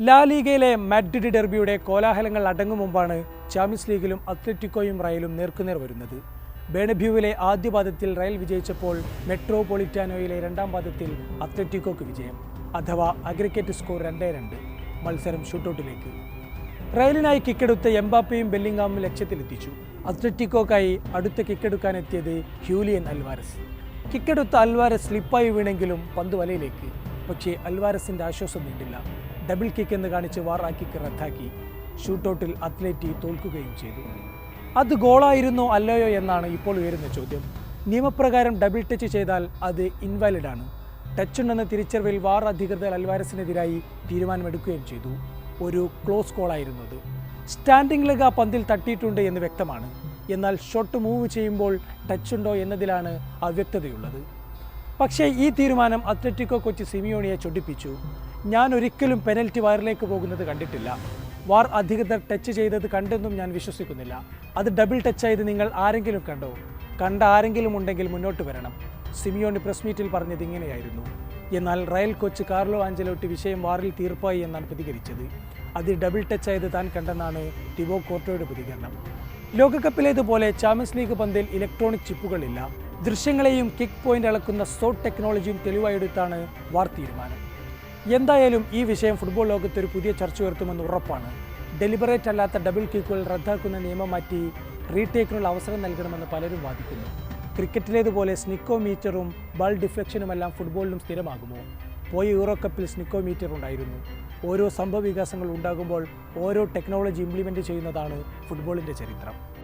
ലാ ലീഗയിലെ മാഡ്രിഡ് ഡെർബിയുടെ കോലാഹലങ്ങൾ അടങ്ങും മുമ്പാണ് ചാമ്പ്യൻസ് ലീഗിലും അത്ലറ്റിക്കോയും റയലും നേർക്കുനേർ വരുന്നത്. ബേണബ്യൂവിലെ ആദ്യ പാദത്തിൽ റയൽ വിജയിച്ചപ്പോൾ മെട്രോപൊളിറ്റാനോയിലെ രണ്ടാം പാദത്തിൽ അത്ലറ്റിക്കോക്ക് വിജയം അഥവാ അഗ്രിക്കറ്റ് സ്കോർ രണ്ടേ രണ്ട്. മത്സരം ഷൂട്ടൗട്ടിലേക്ക്. റയലിനായി കിക്കെടുത്ത എംബാപ്പയും ബെല്ലിംഗാമും ലക്ഷ്യത്തിലെത്തിച്ചു. അത്ലറ്റിക്കോക്കായി അടുത്ത കിക്കെടുക്കാനെത്തിയത് ഹ്യൂലിയൻ അൽവാരസ്. കിക്കെടുത്ത അൽവാരസ് സ്ലിപ്പായി വീണെങ്കിലും പന്ത് വലയിലേക്ക് പക്ഷേ അൽവാരസിന്റെ ആശ്വാസം നീണ്ടില്ല. ഡബിൾ കിക്ക് എന്ന് കാണിച്ച് വാറാ കിക്ക് റദ്ദാക്കി. ഷൂട്ടൗട്ടിൽ അത്ലറ്റി തോൽക്കുകയും ചെയ്തു. അത് ഗോളായിരുന്നോ അല്ലയോ എന്നാണ് ഇപ്പോൾ ഉയരുന്ന ചോദ്യം. നിയമപ്രകാരം ഡബിൾ ടച്ച് ചെയ്താൽ അത് ഇൻവാലിഡ് ആണ്. ടച്ച് ഉണ്ടെന്ന തിരിച്ചറിവിൽ വാർ അധികൃതർ അൽവാരസിനെതിരായി തീരുമാനമെടുക്കുകയും ചെയ്തു. ഒരു ക്ലോസ് കോളായിരുന്നു അത് സ്റ്റാൻഡിംഗ് ലെഗ് ആ പന്തിൽ തട്ടിയിട്ടുണ്ട് എന്ന് വ്യക്തമാണ്. എന്നാൽ ഷോട്ട് മൂവ് ചെയ്യുമ്പോൾ ടച്ച് ഉണ്ടോ എന്നതിലാണ് അവ്യക്തതയുള്ളത്. പക്ഷേ ഈ തീരുമാനം അത്ലറ്റിക്കോ കൊച്ചി സിമിയോണിയെ ചൊടിപ്പിച്ചു. ഞാൻ ഒരിക്കലും പെനൽറ്റി വയറിലേക്ക് പോകുന്നത് കണ്ടിട്ടില്ല. വാർ അധികൃതർ ടച്ച് ചെയ്തത് കണ്ടെന്നും ഞാൻ വിശ്വസിക്കുന്നില്ല. അത് ഡബിൾ ടച്ച് ആയത് നിങ്ങൾ ആരെങ്കിലും കണ്ടോ? കണ്ട ആരെങ്കിലും ഉണ്ടെങ്കിൽ മുന്നോട്ട് വരണം. സിമിയോണി പ്രസ് മീറ്റിൽ പറഞ്ഞത് ഇങ്ങനെയായിരുന്നു. എന്നാൽ റയൽ കോച്ച് കാർലോ ആഞ്ചലോട്ടി വിഷയം വാറിൽ തീർപ്പായി എന്നാണ് പ്രതികരിച്ചത്. അത് ഡബിൾ ടച്ച് ആയത് താൻ കണ്ടെന്നാണ് ടിബോ കോർട്ടോയുടെ പ്രതികരണം. ലോകകപ്പിലേതുപോലെ ചാമ്പ്യൻസ് ലീഗ് പന്തിൽ ഇലക്ട്രോണിക് ചിപ്പുകളില്ല ദൃശ്യങ്ങളെയും കിക്ക് പോയിന്റ് അളക്കുന്ന സോട്ട് ടെക്നോളജിയും തെളിവായെടുത്താണ് വാർ തീരുമാനം. എന്തായാലും ഈ വിഷയം ഫുട്ബോൾ ലോകത്ത് ഒരു പുതിയ ചർച്ച ഉയർത്തുമെന്ന് ഉറപ്പാണ്. ഡെലിബറേറ്റ് അല്ലാത്ത ഡബിൾ കിക്കുകൾ റദ്ദാക്കുന്ന നിയമം മാറ്റി റീടേക്കിനുള്ള അവസരം നൽകണമെന്ന് പലരും വാദിക്കുന്നു. ക്രിക്കറ്റിലേതുപോലെ സ്നിക്കോ മീറ്ററും ബൾ ഡിഫ്ലക്ഷനുമെല്ലാം ഫുട്ബോളിലും സ്ഥിരമാകുമോ? പോയ യൂറോ കപ്പിൽ സ്നിക്കോമീറ്റർ ഉണ്ടായിരുന്നു. ഓരോ സംഭവ വികാസങ്ങൾ ഉണ്ടാകുമ്പോൾ ഓരോ ടെക്നോളജി ഇംപ്ലിമെന്റ് ചെയ്യുന്നതാണ് ഫുട്ബോളിന്റെ ചരിത്രം.